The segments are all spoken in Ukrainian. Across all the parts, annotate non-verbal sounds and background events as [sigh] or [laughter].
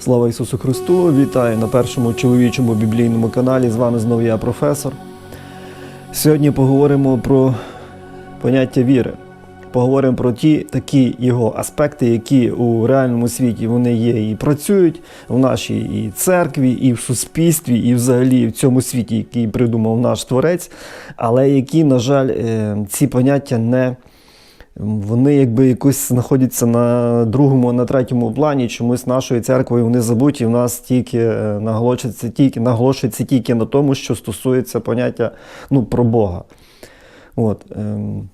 Слава Ісусу Христу! Вітаю на першому чоловічому біблійному каналі. З вами знову я, професор. Сьогодні поговоримо про поняття віри. Поговоримо про ті такі його аспекти, які у реальному світі вони є і працюють в нашій і церкві, і в суспільстві, і взагалі в цьому світі, який придумав наш творець, але які, на жаль, е, ці поняття не вони якби якось знаходяться на другому, на третьому плані. Чомусь нашою церквою вони забуті. У нас тільки е, наголошується тільки, наголошується тільки на тому, що стосується поняття ну, про Бога. От, ем,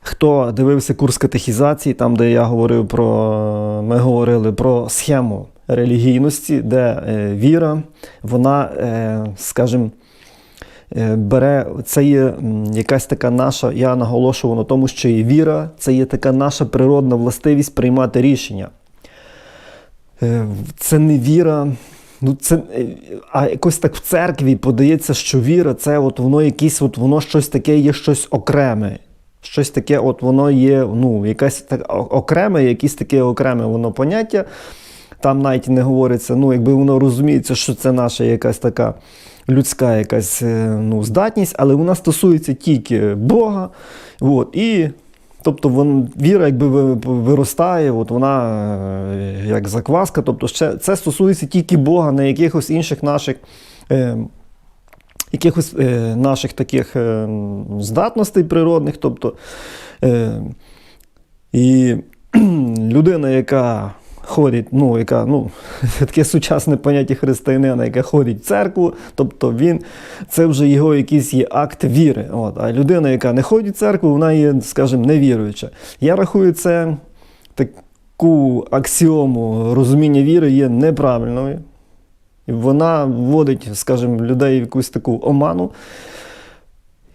Хто дивився курс катехізації, там, де я говорив про, ми говорили про схему релігійності, де е, віра, вона, е, скажімо, бере, це є якась така наша, я наголошував на тому, що і віра це є така наша природна властивість приймати рішення. Е, Це не віра. Ну, це, е, а якось так в церкві подається, що віра це от воно якесь, от воно щось таке є щось окреме. Щось таке, от воно є, ну, якесь так окреме, якесь таке окреме воно поняття. Там навіть не говориться, ну, якби воно розуміється, що це наша якась така людська якась е, ну, здатність, але вона стосується тільки Бога. От, і Тобто вон, віра якби виростає, от вона е, як закваска. Тобто ще, це стосується тільки Бога, не якихось інших наших, е, якихось е, наших таких е, здатностей природних. Тобто, е, і [clears throat] людина, яка ходить, ну, яка, ну, [laughs] таке сучасне поняття християнина, яка ходить в церкву, тобто він, це вже його якийсь є акт віри. От. А людина, яка не ходить в церкву, вона є, скажімо, невіруюча. Я рахую, це таку аксіому розуміння віри є неправильною. І вона вводить, скажімо, людей в якусь таку оману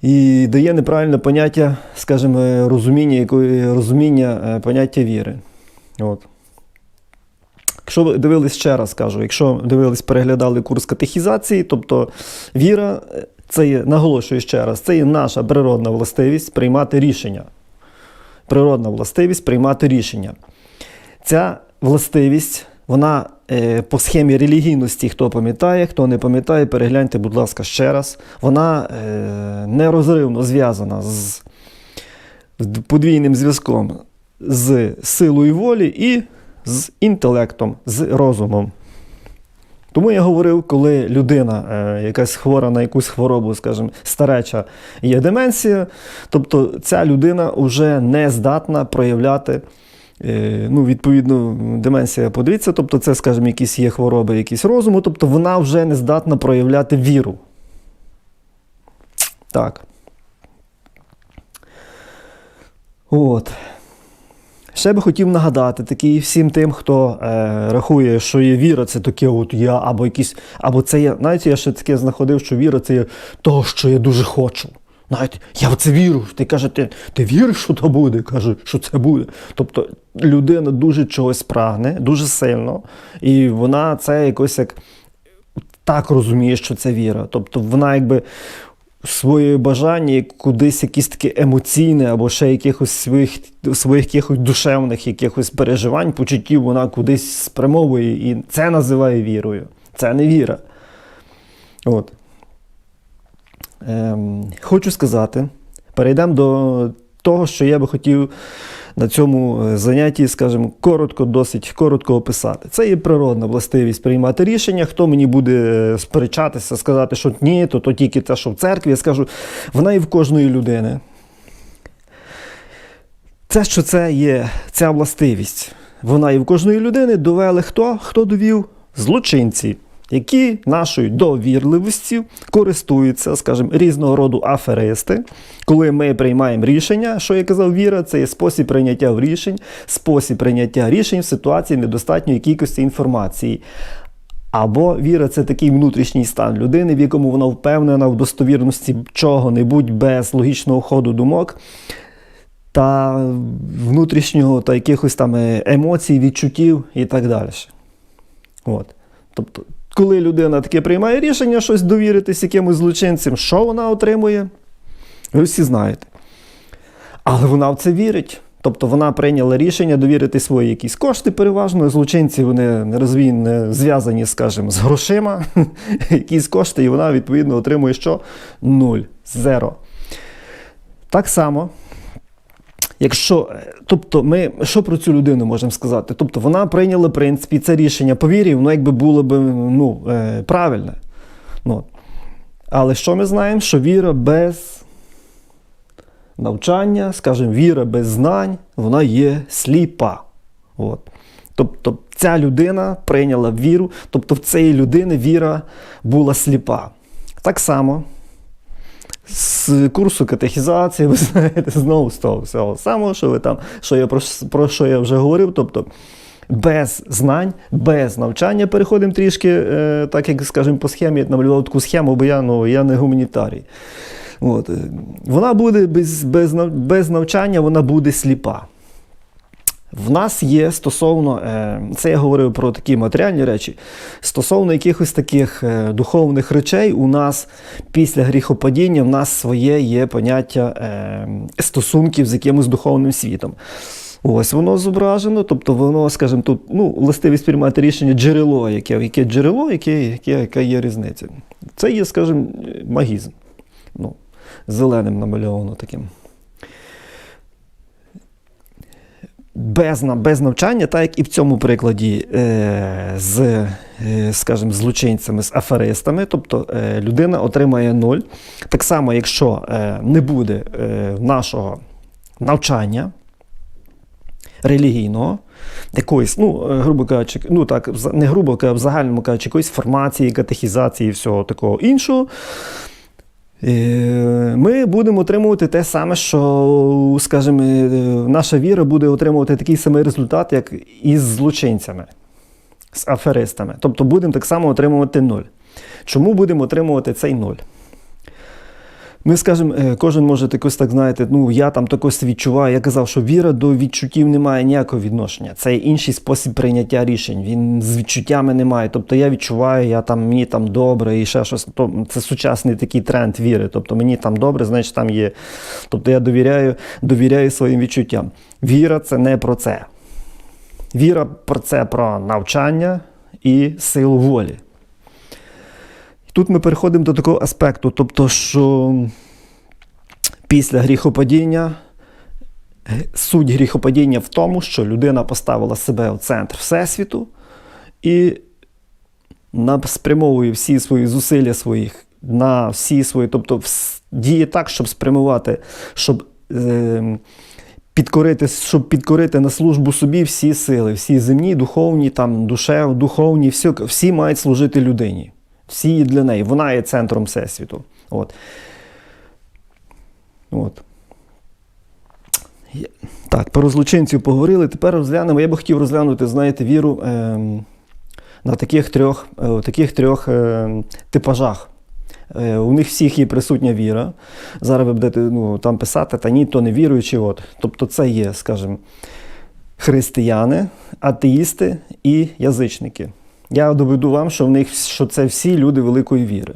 і дає неправильне поняття, скажімо, розуміння, розуміння е, поняття віри. От. Якщо ви дивились ще раз, кажу, якщо дивились, переглядали курс катехізації, тобто віра, е, це є, наголошую ще раз, це є наша природна властивість приймати рішення. Природна властивість приймати рішення. Ця властивість, вона е, по схемі релігійності, хто пам'ятає, хто не пам'ятає, перегляньте, будь ласка, ще раз. Вона е, нерозривно зв'язана з подвійним зв'язком з силою волі і з інтелектом, з розумом. Тому я говорив, коли людина е, якась хвора на якусь хворобу, скажімо, стареча є деменція, тобто ця людина вже не здатна проявляти. е, Ну, відповідно, деменція подивіться, тобто це, скажімо, якісь є хвороби, якісь розуму, тобто вона вже не здатна проявляти віру. Так. От. Ще би хотів нагадати такий всім тим, хто е, рахує, що є віра, це таке от я, або якісь, або це є. Знаєте, я ще таке знаходив, що віра це є того, що я дуже хочу. Навіть я в це вірю. Ти каже, ти, ти віриш, що то буде? Каже, що це буде. Тобто людина дуже чогось прагне, дуже сильно, і вона це якось як так розуміє, що це віра. Тобто вона якби своє бажання кудись якісь таке емоційне або ще якихось своїх, своїх якихось душевних якихось переживань, почуттів вона кудись спрямовує і це називає вірою. Це не віра. От. Ем, хочу сказати, перейдемо до того, що я би хотів на цьому е, занятті, скажімо, коротко, досить коротко описати. Це є природна властивість приймати рішення. Хто мені буде е, сперечатися, сказати, що ні, то, то тільки те, що в церкві, я скажу, вона і в кожної людини. Це, що це є ця властивість, вона і в кожної людини довели хто? Хто довів? Злочинці, які нашою довірливістю користуються, скажімо, різного роду аферисти. Коли ми приймаємо рішення, що я казав, віра, це є спосіб прийняття рішень, спосіб прийняття рішень в ситуації недостатньої кількості інформації. Або віра це такий внутрішній стан людини, в якому вона впевнена в достовірності чого-небудь без логічного ходу думок та внутрішнього та якихось там е, емоцій, відчуттів і так далі. От. Тобто, коли людина таке приймає рішення щось довіритись якимось злочинцям, що вона отримує? Ви всі знаєте. Але вона в це вірить. Тобто вона прийняла рішення довірити свої якісь кошти переважно. Злочинці вони не розвій, зв'язані, скажімо, з грошима, [laughs] якісь кошти, і вона відповідно отримує що? Нуль, зеро. Так само. Якщо, е, тобто, ми що про цю людину можемо сказати? Тобто вона прийняла, в принципі, це рішення по вірі, воно якби було б ну, е, правильне. Ну, але що ми знаємо? Що віра без навчання, скажімо, віра без знань, вона є сліпа. От. Тобто ця людина прийняла віру, тобто в цієї людини віра була сліпа. Так само з курсу катехізації, ви [laughs] знаєте, знову з того всього самого, що ви там, що я про, про що я вже говорив. Тобто без знань, без навчання переходимо трішки, е, так як, скажімо, по схемі я намалював таку схему, бо я, ну, я не гуманітарій. От. е, Вона буде без, без, без навчання, вона буде сліпа. В нас є стосовно, е, це я говорив про такі матеріальні речі, стосовно якихось таких е, духовних речей, у нас після гріхопадіння в нас своє є поняття е, стосунків з якимось духовним світом. Ось воно зображено, тобто воно, скажімо, тут ну, властивість приймати рішення джерело, яке, яке джерело, яке, яке, яка є різниця. Це є, скажімо, магізм. Ну, зеленим намальовано таким. Без, без навчання, так як і в цьому прикладі е, з, е, скажімо, злочинцями, з аферистами, тобто е, людина отримає нуль. Так само, якщо е, не буде нашого навчання релігійного, якоїсь, ну, грубо кажучи, ну так, не грубо а в загальному кажучи, якоїсь формації, катехізації і всього такого іншого. Е, Ми будемо отримувати те саме, що, скажімо, е, наша віра буде отримувати такий самий результат, як із злочинцями, з аферистами. Тобто будемо так само отримувати нуль. Чому будемо отримувати цей нуль? Ми скажемо, е, кожен може якось так знаєте, ну я там такось відчуваю. Я казав, що віра до відчуттів не має ніякого відношення. Це інший спосіб прийняття рішень. Він з відчуттями не має. Тобто я відчуваю, я там мені там добре і ще щось. То це сучасний такий тренд віри. Тобто мені там добре, значить там є. Тобто я довіряю, довіряю своїм відчуттям. Віра це не про це. Віра про це про навчання і силу волі. Тут ми переходимо до такого аспекту, тобто, що після гріхопадіння суть гріхопадіння в тому, що людина поставила себе в центр Всесвіту і спрямовує всі свої зусилля своїх на всі свої, тобто діє так, щоб спрямувати, щоб. Е, Підкорити, щоб підкорити на службу собі всі сили, всі земні, духовні, там, душев, духовні, всі, всі мають служити людині. Всі є для неї. Вона є центром Всесвіту. От. От. Так, про злочинців поговорили. Тепер розглянемо. Я би хотів розглянути, знаєте, віру ем, на таких трьох, е, таких трьох ем, типажах. Е, У них всіх є присутня віра. Зараз ви будете ну, там писати, та ні, то не віруючі. От. Тобто це є, скажімо, християни, атеїсти і язичники. Я доведу вам, що в них що це всі люди великої віри.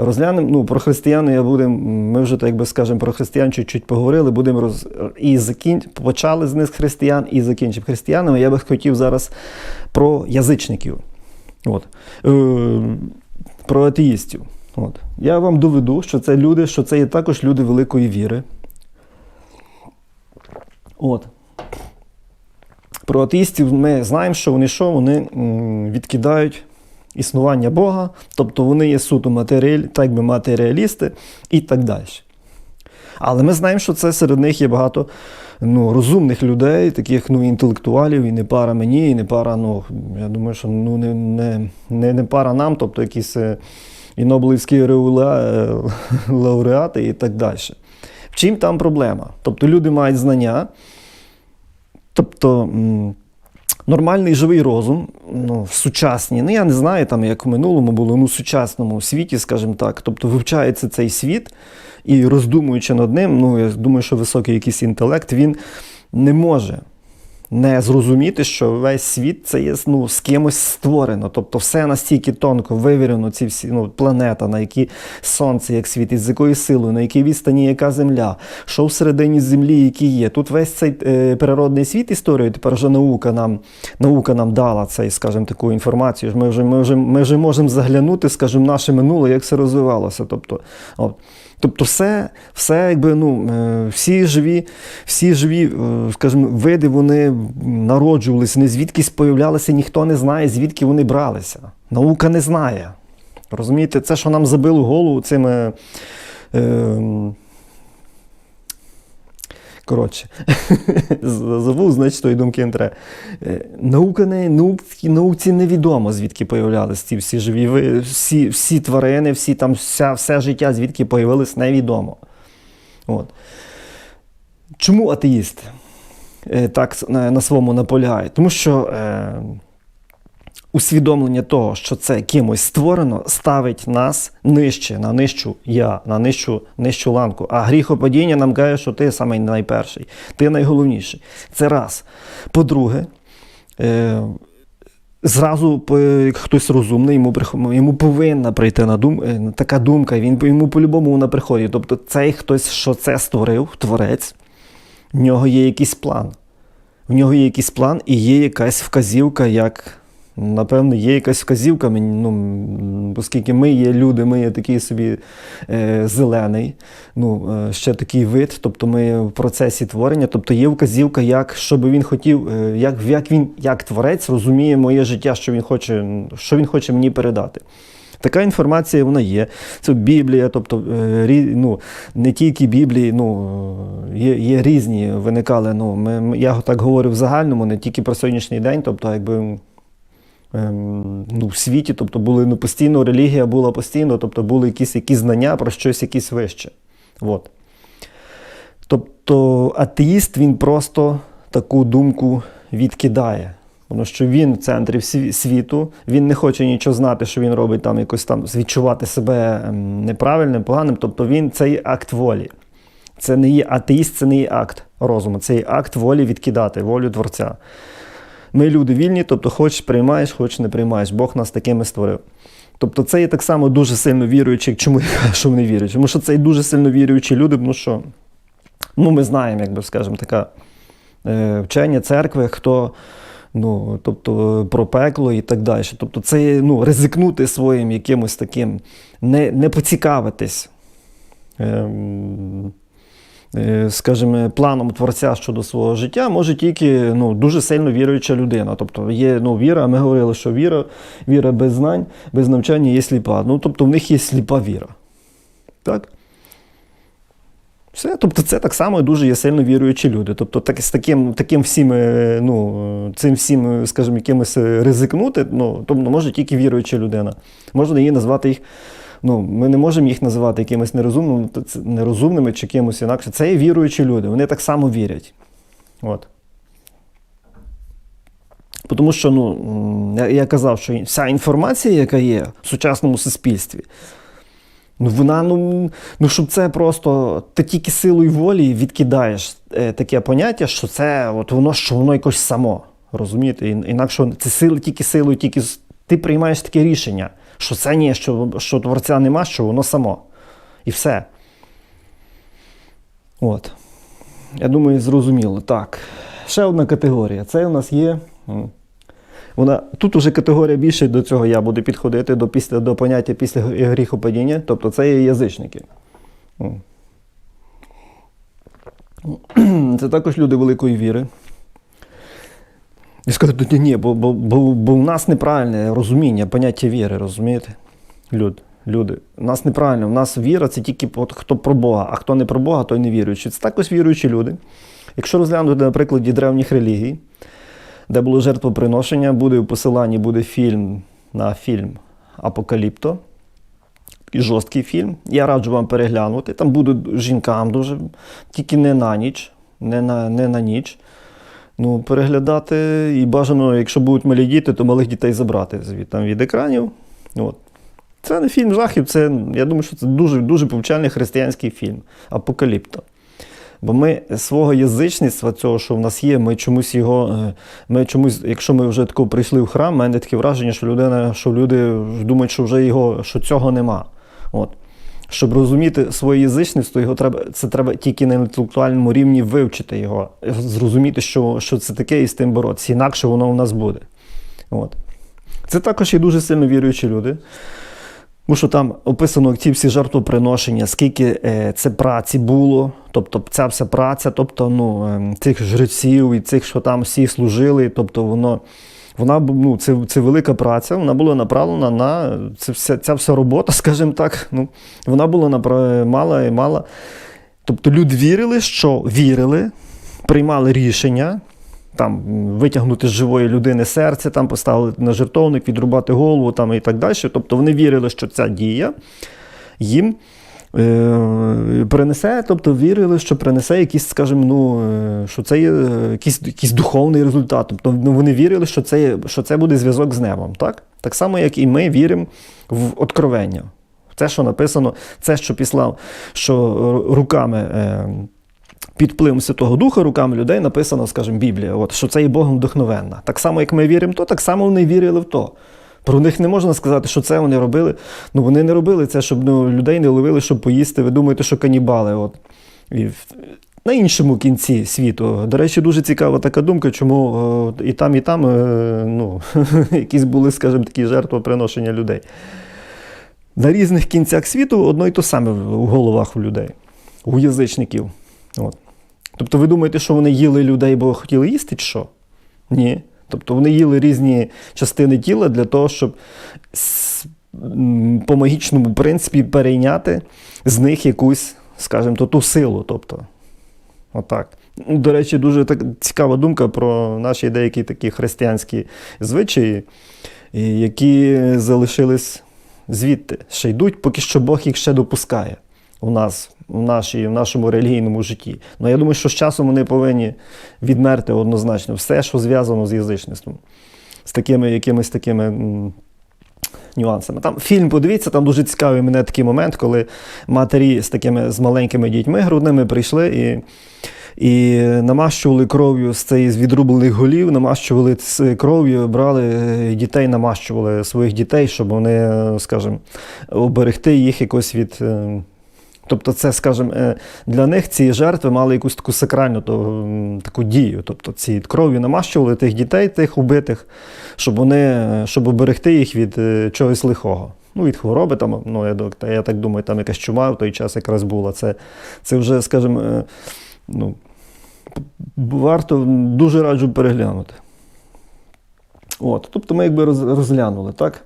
Розглянемо, ну, про християн я будем, ми вже, так якби скажемо, про християн чуть-чуть поговорили, будемо роз, і закін, почали з них християн і закінчимо християнами. Я би хотів зараз про язичників. От. Е, про атеїстів. От. Я вам доведу, що це люди, що це є також люди великої віри. От. Про атеїстів ми знаємо, що вони що? Вони відкидають існування Бога, тобто вони є суто матеріаль, так би матеріалісти і так далі. Але ми знаємо, що це серед них є багато ну, розумних людей, таких ну, інтелектуалів, і не пара мені, і не пара, ну, я думаю, що ну, не, не, не, не пара нам, тобто якісь е, і Нобелівські е, лауреати і так далі. В чим там проблема? Тобто люди мають знання, тобто нормальний живий розум, ну, в сучасній, ну я не знаю, там, як в минулому було, ну, в сучасному світі, скажімо так, тобто вивчається цей світ і роздумуючи над ним, ну, я думаю, що високий якийсь інтелект, він не може не зрозуміти, що весь світ це є ну, з кимось створено. Тобто все настільки тонко вивірено, ці всі ну, планета, на якій сонце як світить, з якою силою, на якій відстані яка земля, що всередині землі, які є. Тут весь цей е, природний світ історію, тепер вже наука нам, наука нам дала цей, скажімо, таку інформацію. Ми вже, ми вже, ми вже можемо заглянути, скажімо, наше минуле, як все розвивалося. Тобто, от. Тобто все, все якби, ну, е, всі живі, всі живі, е, скажімо, види вони народжувалися, не звідкись появлялися, ніхто не знає, звідки вони бралися. Наука не знає. Розумієте, це, що нам забило голову цими. Е, Коротше, [laughs] забув, значить, тої думки не треба. Е, Наука не, науці, науці невідомо, звідки появлялись ці всі живі, всі, всі тварини, всі там, вся, все життя, звідки появились, невідомо. От. Чому атеїст е, так на, своєму наполягає? Тому що е, усвідомлення того, що це кимось створено, ставить нас нижче, на нижчу я, на нижчу, нижчу ланку. А гріхопадіння нам каже, що ти самий найперший, ти найголовніший. Це раз. По-друге, е, Зразу хтось розумний, йому, йому повинна прийти на дум, е, така думка, він йому по-любому вона приходить. Тобто цей хтось, що це створив, творець, в нього є якийсь план. В нього є якийсь план і є якась вказівка, як. Напевно, є якась вказівка, ну, оскільки ми є люди, ми є такий собі е, зелений, ну, е, ще такий вид, тобто ми в процесі творення, тобто є вказівка, як, що він хотів, е, як, як він, як творець розуміє моє життя, що він хоче, що він хоче мені передати. Така інформація вона є. Це Біблія, тобто е, ну, не тільки Біблії, ну, е, є, є різні виникали. Ну, ми- я так говорю в загальному, не тільки про сьогоднішній день, тобто, якби. Ем, Ну, в світі, тобто були ну, постійно релігія була постійно, тобто були якісь, якісь знання про щось якісь вище. От. Тобто атеїст він просто таку думку відкидає. Тому що він в центрі світу, він не хоче нічого знати, що він робить там якось там відчувати себе ем, неправильним, поганим. Тобто він це є акт волі. Це не є атеїст, це не є акт розуму, це є акт волі відкидати, волю Творця. Ми люди вільні, тобто хочеш приймаєш, хочеш не приймаєш. Бог нас такими створив. Тобто це є так само дуже сильно віруючі, чому я кажу, що вони вірують? Тому що це і дуже сильно віруючі люди, тому що ну, ми знаємо, як би скажемо, така е, вчення церкви, хто. Ну, тобто про пекло і так далі. Тобто, це ну, ризикнути своїм якимось таким, не, не поцікавитись, е, скажімо, планом творця щодо свого життя, може тільки ну, дуже сильно віруюча людина. Тобто є ну, віра, ми говорили, що віра, віра без знань, без навчання є сліпа. Ну, тобто в них є сліпа віра. Так? Все, тобто це так само дуже є сильно віруючі люди. Тобто так, з таким, таким всім, е, ну, цим всім, е, скажімо, якимось е, ризикнути, ну, тобто може тільки віруюча людина. Можна її назвати їх, ну, ми не можемо їх називати якимось нерозумними, нерозумними чи кимось інакше. Це є віруючі люди, вони так само вірять. От. Тому що, ну, я, казав, що вся інформація, яка є в сучасному суспільстві, Ну, вона, ну, ну, щоб це просто ти тільки силою волі відкидаєш е, таке поняття, що це от воно, що воно якось само. Розумієте? Інакше це сили тільки силою, тільки ти приймаєш таке рішення, що це ні, що, що творця нема, що воно само. І все. От. Я думаю, зрозуміло. Так. Ще одна категорія. Це у нас є. вона, тут уже категорія більше до цього я буду підходити до, після, до поняття після грі- гріхопадіння, тобто це є язичники. [clears throat] Це також люди великої віри. І скажуть, ні, бо, бо, бо, бо в нас неправильне розуміння, поняття віри, розумієте? Люд, люди. У нас неправильно, у нас віра це тільки от хто про Бога, а хто не про Бога, той не віруючий. Це також віруючі люди. Якщо розглянути на прикладі древніх релігій, де було жертвоприношення, буде в посиланні буде фільм на фільм Апокаліпто. Такий жорсткий фільм. Я раджу вам переглянути. Там буде жінкам дуже, тільки не на ніч, не на, не на ніч. Ну, переглядати і бажано, якщо будуть малі діти, то малих дітей забрати звід, там, від екранів. От. Це не фільм жахів, це, я думаю, що це дуже, дуже повчальний християнський фільм Апокаліпто. Бо ми свого язичництва, цього, що в нас є, ми чомусь його, е, ми чомусь, якщо ми вже тако прийшли в храм, в мене таке враження, що людина, що люди думають, що вже його, що цього нема. От. Щоб розуміти своє язичництво, його треба, це треба тільки на інтелектуальному рівні вивчити його, зрозуміти, що, що це таке, і з тим боротися. Інакше воно у нас буде. От. Це також і дуже сильно віруючі люди. Тому що там описано ці всі жертвоприношення, скільки е, це праці було, тобто ця вся праця, тобто ну, е, цих жреців і цих, що там всі служили, тобто воно. Вона ну, це, це велика праця, вона була направлена на це вся, ця вся робота, [laughs] скажімо так. Ну, вона була напра- мала і мала. Тобто люди вірили, що вірили, приймали рішення, там витягнути з живої людини серце, там поставити на жертовник, відрубати голову там, і так далі. Тобто вони вірили, що ця дія їм принесе, тобто вірили, що принесе якийсь, скажімо, ну, е, що це є е, якийсь, якийсь духовний результат. Тобто ну, вони вірили, що це, що це буде зв'язок з небом. Так? так само, як і ми віримо в откровення. Це, що написано, це, що післав, що е, руками. Е, під впливом Святого Духа руками людей написано, скажімо, Біблія, от, що це є Богом вдохновенна. Так само, як ми віримо то, так само вони вірили в то. Про них не можна сказати, що це вони робили. Ну вони не робили це, щоб ну, людей не ловили, щоб поїсти. Ви думаєте, що канібали. От. І на іншому кінці світу. До речі, дуже цікава така думка, чому е, і там, і там е, ну, [laughs] якісь були, скажімо, такі жертвоприношення людей. На різних кінцях світу одно і то саме в головах у людей, у язичників. От. Тобто ви думаєте, що вони їли людей, бо хотіли їсти, чи що? Ні. Тобто вони їли різні частини тіла для того, щоб по магічному принципі перейняти з них якусь, скажімо, ту силу. Тобто, отак. До речі, дуже так, цікава думка про наші деякі такі християнські звичаї, які залишились звідти, ще йдуть, поки що Бог їх ще допускає у нас, в, нашій, в нашому релігійному житті. Ну я думаю, що з часом вони повинні відмерти однозначно все, що зв'язано з язичництвом, з такими якимись такими. Нюансами. Там фільм, подивіться, там дуже цікавий мене такий момент, коли матері з такими з маленькими дітьми грудними прийшли і, і намащували кров'ю з цих з відрублених голів, намащували з кров'ю, брали е, дітей, намащували своїх дітей, щоб вони, е, скажімо, оберегти їх якось від. Тобто, це, скажімо, е, для них ці жертви мали якусь таку сакральну то, таку дію. Тобто ці кров'ю намащували тих дітей, тих убитих, щоб вони, щоб оберегти їх від е, чогось лихого. Ну, від хвороби, там, ну, я, я так думаю, там якась чума в той час якраз була. Це, це вже, скажімо, е, ну, варто дуже раджу переглянути. От, тобто ми якби розглянули, так?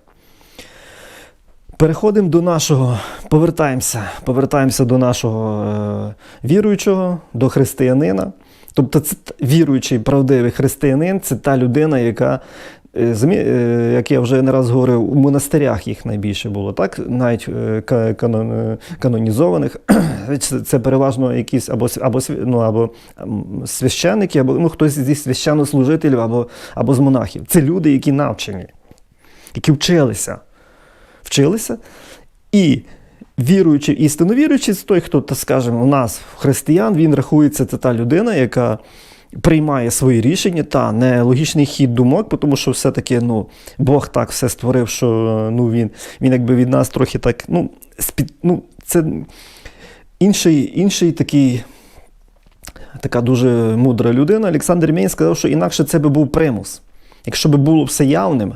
Переходимо до нашого, повертаємося, повертаємося до нашого е, віруючого, до християнина. Тобто, це віруючий, правдивий християнин це та людина, яка, е, е, як я вже не раз говорив, у монастирях їх найбільше було, так? Навіть е, канон, е, канонізованих. [clears throat] це, переважно якісь або, або, ну, або м, священники, або ну, хтось зі священнослужителів, або, або з монахів. Це люди, які навчені, які вчилися вчилися. І віруючий, істинно віруючий, це той, хто, так у нас, християн, він рахується, це та людина, яка приймає свої рішення, та не логічний хід думок, тому що все-таки ну, Бог так все створив, що ну, він, він якби від нас трохи так. ну, спід, ну, Це інший, інший такий. Така дуже мудра людина. Олександр Мєнь сказав, що інакше це би був примус. Якщо би було все явним,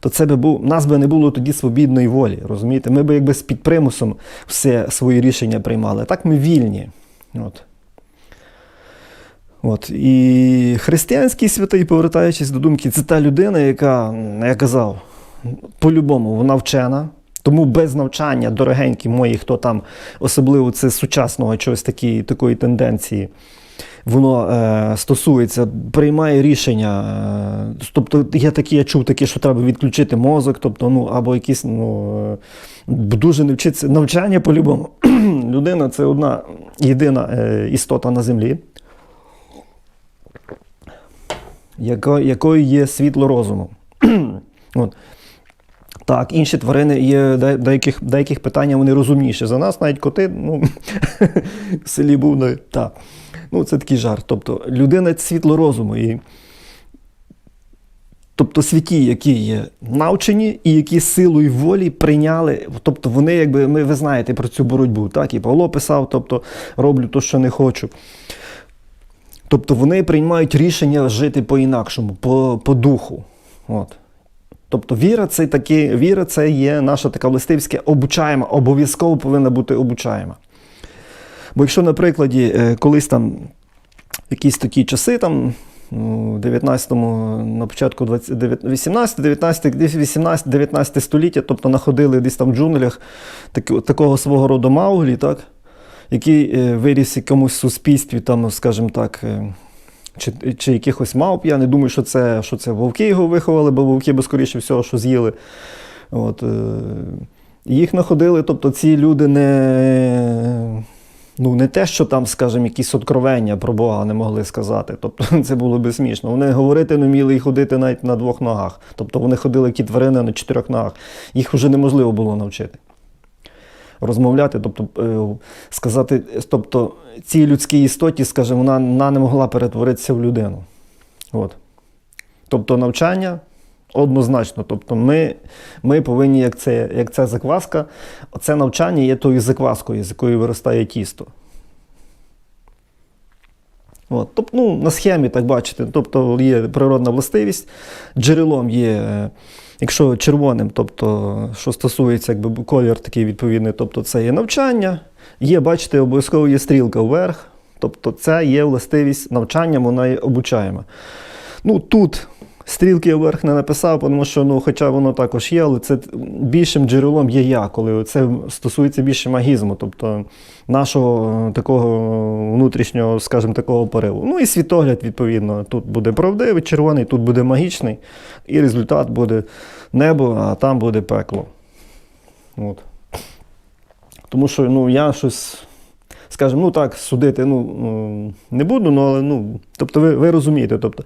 то це би був, нас би не було тоді свобідної волі. Розумієте? Ми би якби з під примусом все свої рішення приймали. Так ми вільні. От. От. І християнський святий, повертаючись до думки, це та людина, яка, я казав, по-любому вона вчена. Тому без навчання, дорогенькі мої, хто там, особливо це сучасного чогось такі, такої тенденції, воно е, стосується, приймає рішення. Е, тобто я такі, я чув такі, що треба відключити мозок, тобто, ну, або якісь, ну, е, дуже не вчиться. Навчання по-любому. [clears throat] Людина це одна єдина е, істота на землі, яко, якою є світло розуму. [clears throat] От. Так, інші тварини є деяких, деяких питання вони розумніші за нас, навіть коти, ну, [laughs] в селі був, ну, так. Ну, це такий жарт. Тобто людина світло розуму. І, тобто святі, які є навчені і які силою волі прийняли. Тобто вони, якби ми, ви знаєте про цю боротьбу. Так, і Павло писав, тобто роблю то, що не хочу. Тобто вони приймають рішення жити по-інакшому, по, по духу. От. Тобто віра це таки, віра це є наша така властивська обучаєма, обов'язково повинна бути обучаєма. Бо якщо, на прикладі, е, колись там якісь такі часи, там у 19-му, на початку 18, 19, століття, тобто знаходили десь там в джунглях так, такого свого роду Мауглі, так, який е, виріс в суспільстві, там, скажімо так, е, чи, чи якихось мавп. Я не думаю, що це, що це вовки його виховали, бо вовки би скоріше всього, що з'їли. От, їх знаходили, тобто ці люди не. Ну, не те, що там, скажімо, якісь откровення про Бога не могли сказати. Тобто [laughs] це було би смішно. Вони говорити не вміли і ходити навіть на двох ногах. Тобто вони ходили як ті тварини на чотирьох ногах. Їх вже неможливо було навчити. Розмовляти, тобто е, сказати, тобто цій людській істоті, скажімо, вона, вона не могла перетворитися в людину. От. Тобто навчання однозначно. Тобто ми, ми повинні, як це, як ця закваска, це навчання є тою закваскою, з якої виростає тісто. От, тобто, ну, на схемі, так бачите, тобто є природна властивість, джерелом є, е, якщо червоним, тобто, що стосується якби, колір такий відповідний, тобто це є навчання, є, бачите, обов'язково є стрілка вверх, тобто це є властивість навчання, вона є обучаєма. Ну, тут Стрілки вверх не написав, тому що, ну, хоча воно також є, але це більшим джерелом є я, коли це стосується більше магізму, тобто нашого такого внутрішнього, скажімо, такого пориву. Ну і світогляд, відповідно, тут буде правдивий, червоний, тут буде магічний, і результат буде небо, а там буде пекло. От. Тому що ну, я щось. Скажімо, ну так, судити ну, не буду, ну, але ну, тобто ви ви розумієте. тобто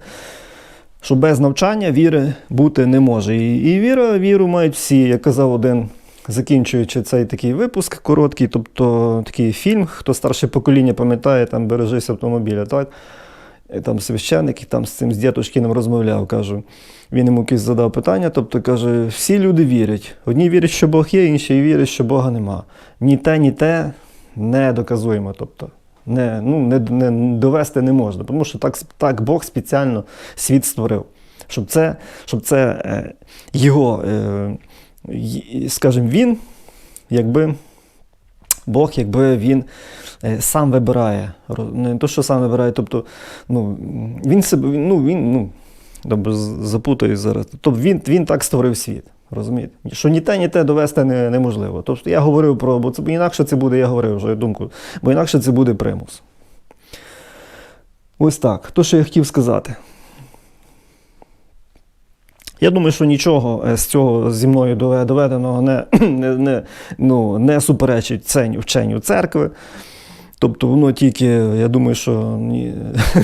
що без навчання віри бути не може. І, і віра, віру мають всі, як казав один, закінчуючи цей такий випуск короткий, тобто такий фільм, хто старше покоління пам'ятає, там бережись автомобіля. так? І там священник і там з цим з Дєтушкіним розмовляв, кажу. Він йому якийсь задав питання, тобто каже, всі люди вірять. Одні вірять, що Бог є, інші вірять, що Бога нема. Ні те, ні те не доказуємо. Тобто не, ну, не, не довести не можна, тому що так так Бог спеціально світ створив, щоб це щоб це е, його, е, скажімо, він, якби Бог, якби він е, сам вибирає. Не то, що сам вибирає, тобто ну, він себе, ну, він, ну, запутаюсь зараз. Тобто він, він так створив світ. Розумієте? Що ні те, ні те довести не, неможливо. Тобто я говорив про, бо це інакше це буде, я говорив вже думку, бо інакше це буде примус. Ось так. То, що я хотів сказати. Я думаю, що нічого е, з цього зі мною доведеного не [clears throat] не, не, ну, не суперечить вченню церкви. Тобто воно тільки, я думаю, що ні,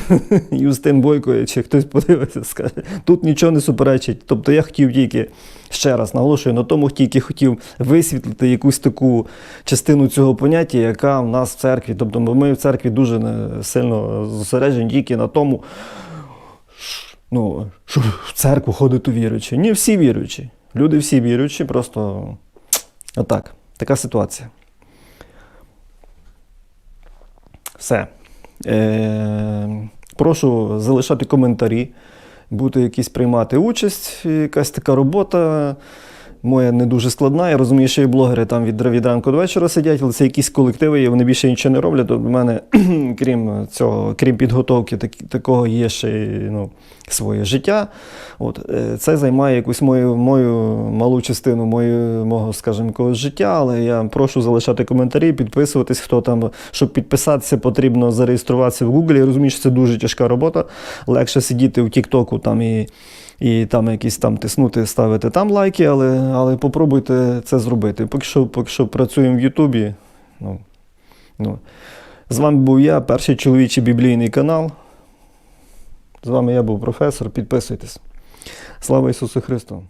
[laughs] Юстин Бойко, чи хтось подивиться, скаже, тут нічого не суперечить.Тобто я хотів тільки, ще раз наголошую, на тому тільки хотів висвітлити якусь таку частину цього поняття, яка в нас в церкві. Тобто ми в церкві дуже сильно зосереджені тільки на тому, ну, що в церкву ходить у віруючі. Ні, всі віруючі. Люди всі віруючі, просто отак. Така ситуація. Все. Е, Прошу залишати коментарі, бути якісь приймати участь, якась така робота. Моя не дуже складна. Я розумію, що і блогери там від від ранку до вечора сидять, але це якісь колективи, і вони більше нічого не роблять. У мене, [clears throat] крім цього, крім підготовки, так, такого є ще ну, своє життя. От, е, Це займає якусь мою мою малу частину мою, мого, скажімо, життя, але я прошу залишати коментарі, підписуватись, хто там, щоб підписатися, потрібно зареєструватися в Google. Я розумію, що це дуже тяжка робота. Легше сидіти в Тіктоку там і і там якісь там тиснути, ставити там лайки, але але попробуйте це зробити. Поки що поки що працюємо в Ютубі. Ну, ну. З вами був я, перший чоловічий біблійний канал. З вами я був професор. Підписуйтесь. Слава Ісусу Христу!